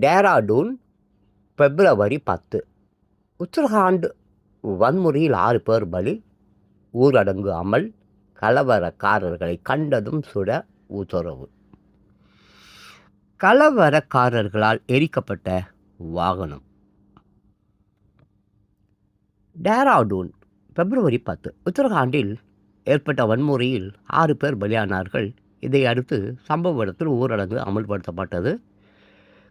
டேராடூன் பிப்ரவரி பத்து. உத்தரகாண்ட் வன்முறையில் ஆறு பேர் பலி ஊரடங்கு அமல் கலவரக்காரர்களை கண்டதும் சுட உத்தரவு. கலவரக்காரர்களால் எரிக்கப்பட்ட வாகனம். டேராடூன் பிப்ரவரி பத்து. உத்தரகாண்டில் ஏற்பட்ட வன்முறையில் ஆறு பேர் பலியானார்கள். இதை அடுத்து சம்பவ இடத்தில் ஊரடங்கு அமல்படுத்தப்பட்டது.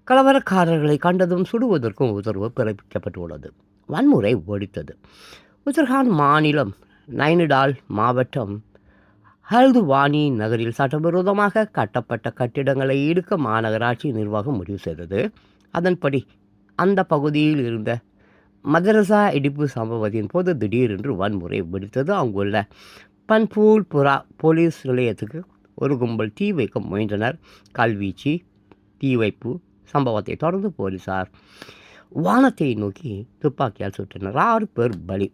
கலவரக்காரர்களை கண்டதும் சுடுவதற்கும் உத்தரவு பிறப்பிக்கப்பட்டுள்ளது. வன்முறை ஒடித்தது உத்தரகாண்ட் மாநிலம் நைனிடால் மாவட்டம் ஹல்துவானி நகரில் சட்டவிரோதமாக கட்டப்பட்ட கட்டிடங்களை இடுக்க மாநகராட்சி நிர்வாகம் முடிவு செய்தது. அதன்படி அந்த பகுதியில் இருந்த மதரசா இடிப்பு சம்பவத்தின் போது திடீரென்று வன்முறை வெடித்தது. அங்குள்ள பன்பூல் புறா போலீஸ் நிலையத்துக்கு ஒரு கும்பல் தீ வைக்க முயன்றனர். கல்வீச்சு தீ வைப்பு சம்பவத்தை தொடர்ந்து போலீசார் வானத்தை நோக்கி துப்பாக்கியால் சுட்டனர். ஆறு பேர் பலி.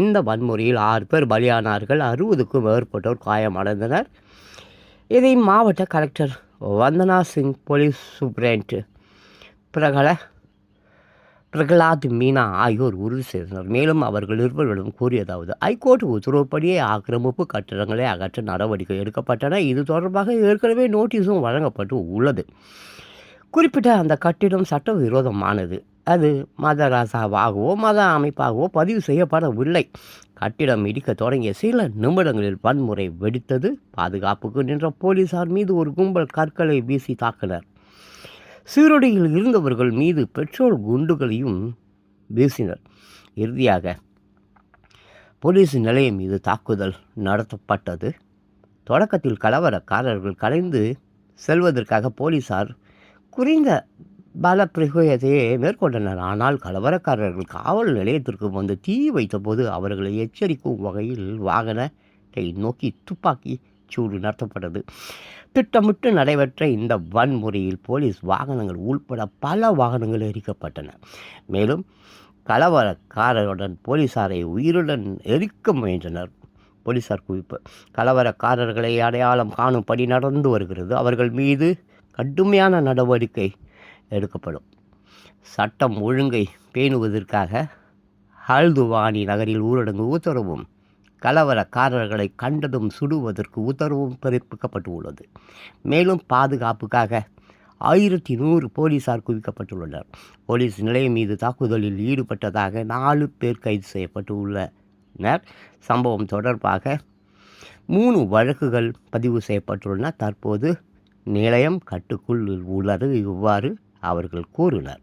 இந்த வன்முறையில் ஆறு பேர் பலியானார்கள். அறுபதுக்கும் மேற்பட்டோர் காயமடைந்தனர். இதை மாவட்ட collector Vandana Singh police superintendent பிரகல Prahlad Meena ஆகியோர் உறுதி செய்தனர். மேலும் அவர்கள் நிருபர்களிடம் கூறியதாவது ஐகோர்ட் உத்தரவுப்படியே ஆக்கிரமிப்பு கட்டடங்களை அகற்ற நடவடிக்கை எடுக்கப்பட்டன. இது தொடர்பாக ஏற்கனவே நோட்டீஸும் வழங்கப்பட்டு உள்ளது. குறிப்பிட்ட அந்த கட்டிடம் சட்டவிரோதமானது. அது மத ராசாவாகவோ மத அமைப்பாகவோ பதிவு செய்யப்படவில்லை. கட்டிடம் இடிக்க தொடங்கிய சில நிமிடங்களில் வன்முறை வெடித்தது. பாதுகாப்புக்கு நின்ற போலீசார் மீது ஒரு கும்பல் கற்களை வீசி தாக்கினர். சீருடையில் இருந்தவர்கள் மீது பெட்ரோல் குண்டுகளையும் வீசினர். இறுதியாக போலீஸ் நிலையம் மீது தாக்குதல் நடத்தப்பட்டது. தொடக்கத்தில் கலவரக்காரர்கள் கலைந்து செல்வதற்காக போலீசார் குறைந்த பல பிரயோகத்தையே மேற்கொண்டனர். ஆனால் கலவரக்காரர்கள் காவல் நிலையத்திற்கு வந்து தீ வைத்தபோது அவர்களை எச்சரிக்கும் வகையில் வாகனத்தை நோக்கி துப்பாக்கி சூடு நடத்தப்பட்டது. திட்டமிட்டு நடைபெற்ற இந்த வன்முறையில் போலீஸ் வாகனங்கள் உள்பட பல வாகனங்கள் எரிக்கப்பட்டன. மேலும் கலவரக்காரருடன் போலீசாரை உயிருடன் எரிக்க முயன்றனர். போலீசார் குவிப்பு கலவரக்காரர்களை அடையாளம் காணும்படி நடந்து வருகிறது. அவர்கள் மீது கடுமையான நடவடிக்கை எடுக்கப்படும். சட்டம் ஒழுங்கை பேணுவதற்காக ஹல்துவானி நகரில் ஊரடங்கு உத்தரவும் கலவரக்காரர்களை கண்டதும் சுடுவதற்கு உத்தரவும் பிறப்பிக்கப்பட்டுள்ளது. மேலும் பாதுகாப்புக்காக ஆயிரத்தி நூறு போலீசார் குவிக்கப்பட்டுள்ளனர். போலீஸ் நிலையம் மீது தாக்குதலில் ஈடுபட்டதாக நாலு பேர் கைது செய்யப்பட்டுள்ளனர். சம்பவம் தொடர்பாக மூணு வழக்குகள் பதிவு செய்யப்பட்டுள்ளன. தற்போது நிலையம் கட்டுக்குள் உள்ளது இவ்வாறு அவர்கள் கூறினர்.